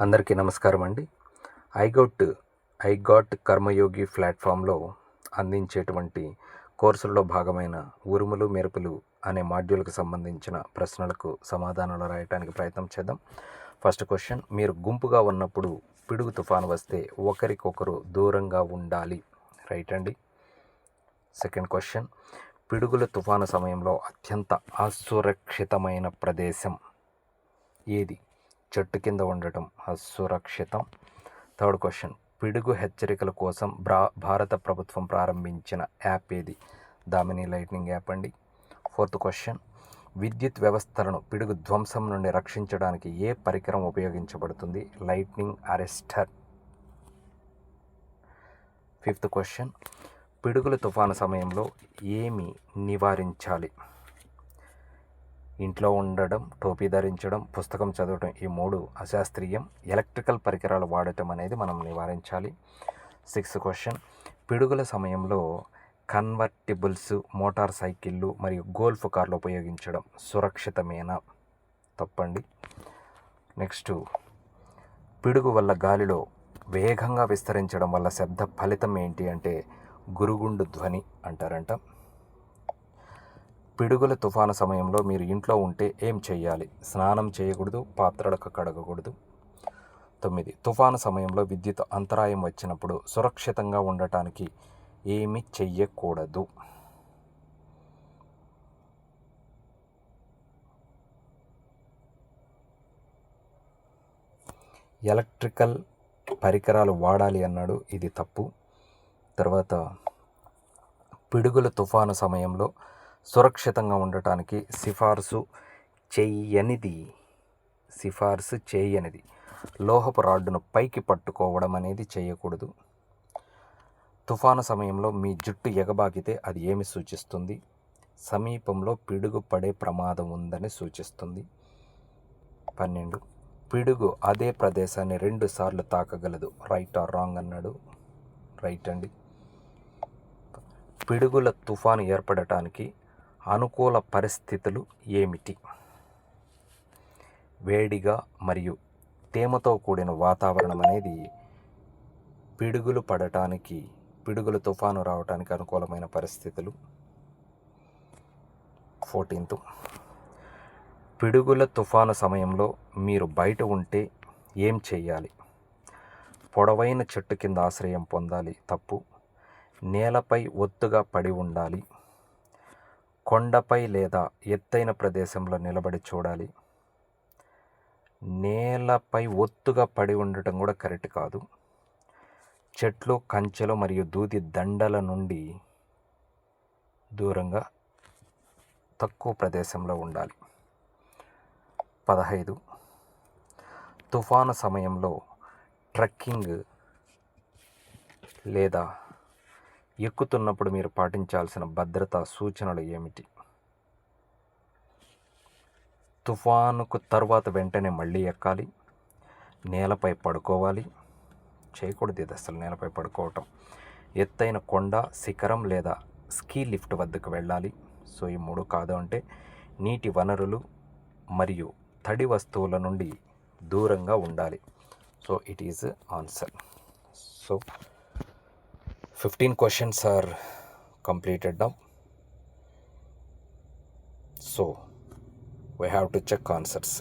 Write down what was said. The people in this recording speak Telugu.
అందరికీ నమస్కారం అండి. ఐగౌట్ ఐగాట్ కర్మయోగి ప్లాట్ఫామ్లో అందించేటువంటి కోర్సుల్లో భాగమైన ఉరుములు మెరుపులు అనే మాడ్యూల్కి సంబంధించిన ప్రశ్నలకు సమాధానాలు రాయడానికి ప్రయత్నం చేద్దాం. ఫస్ట్ క్వశ్చన్ మీరు గుంపుగా ఉన్నప్పుడు పిడుగు తుఫాను వస్తే ఒకరికొకరు దూరంగా ఉండాలి. రైట్ అండి. సెకండ్ క్వశ్చన్ పిడుగుల తుఫాను సమయంలో అత్యంత అసురక్షితమైన ప్రదేశం ఏది? చెట్టు కింద ఉండటం అసురక్షితం. Third question. పిడుగు హెచ్చరికల కోసం బ్రా భారత ప్రభుత్వం ప్రారంభించిన యాప్ ఏది? దామిని లైట్నింగ్ యాప్ అండి. Fourth question. విద్యుత్ వ్యవస్థలను పిడుగు ధ్వంసం నుండి రక్షించడానికి ఏ పరికరం ఉపయోగించబడుతుంది? Lightning arrester. Fifth question. పిడుగుల తుఫాను సమయంలో ఏమి నివారించాలి? ఇంట్లో ఉండడం టోపీ ధరించడం పుస్తకం చదవడం ఈ మూడు అశాస్త్రీయం. ఎలక్ట్రికల్ పరికరాలు వాడటం అనేది మనం నివారించాలి. Sixth question. పిడుగుల సమయంలో కన్వర్టిబుల్స్ మోటార్ సైకిళ్ళు మరియు గోల్ఫ్ కార్లు ఉపయోగించడం సురక్షితమేనా? తప్పండి. నెక్స్ట్. పిడుగు వల్ల గాలిలో వేగంగా విస్తరించడం వల్ల శబ్ద ఫలితం ఏంటి అంటే గురుగుండు ధ్వని అంటారంట. పిడుగుల తుఫాను సమయంలో మీరు ఇంట్లో ఉంటే ఏం చేయాలి స్నానం చేయకూడదు పాత్రలకు కడగకూడదు. తొమ్మిది. తుఫాను సమయంలో విద్యుత్ అంతరాయం వచ్చినప్పుడు సురక్షితంగా ఉండటానికి ఏమి చెయ్యకూడదు. ఎలక్ట్రికల్ పరికరాలు వాడాలి అన్నాడు. ఇది తప్పు. తర్వాత పిడుగుల తుఫాను సమయంలో సురక్షితంగా ఉండటానికి సిఫార్సు చెయ్యనిది సిఫార్సు చేయనిది. లోహపు రాడ్డును పైకి పట్టుకోవడం అనేది చేయకూడదు. తుఫాను సమయంలో మీ జుట్టు ఎగబాకితే అది ఏమి సూచిస్తుంది? సమీపంలో పిడుగు పడే ప్రమాదం ఉందని సూచిస్తుంది. పన్నెండు. పిడుగు అదే ప్రదేశాన్ని రెండుసార్లు తాకగలదు. రైట్ ఆర్ రాంగ్ అన్నాడు. రైట్ అండి. పిడుగుల తుఫాను ఏర్పడటానికి అనుకూల పరిస్థితులు ఏమిటి? వేడిగా మరియు తేమతో కూడిన వాతావరణం అనేది పిడుగులు పడటానికి పిడుగుల తుఫాను రావడానికి అనుకూలమైన పరిస్థితులు. ఫోర్టీన్త్. పిడుగుల తుఫాను సమయంలో మీరు బయట ఉంటే ఏం చేయాలి? పొడవైన చెట్టు కింద ఆశ్రయం పొందాలి తప్పు. నేలపై ఒత్తుగా పడి ఉండాలి. కొండపై లేదా ఎత్తైన ప్రదేశంలో నిలబడి చూడాలి. నేలపై ఒత్తుగా పడి ఉండటం కూడా కరెక్ట్ కాదు. చెట్లు కంచెలు మరియు దూది దండల నుండి దూరంగా తక్కువ ప్రదేశంలో ఉండాలి. పదహైదు. తుఫాను సమయంలో ట్రెక్కింగ్ లేదా ఎక్కుతున్నప్పుడు మీరు పాటించాల్సిన భద్రతా సూచనలు ఏమిటి? తుఫానుకు తర్వాత వెంటనే మళ్ళీ ఎక్కాలి. నేలపై పడుకోవాలి. చేయకూడదు ఇది అసలు నేలపై పడుకోవటం. ఎత్తైన కొండ శిఖరం లేదా స్కీ లిఫ్ట్ వద్దకు వెళ్ళాలి. సో ఈ మూడు కాదు అంటే నీటి వనరులు మరియు తడి వస్తువుల నుండి దూరంగా ఉండాలి. So it is answer so 15 questions are completed now. So we have to check answers.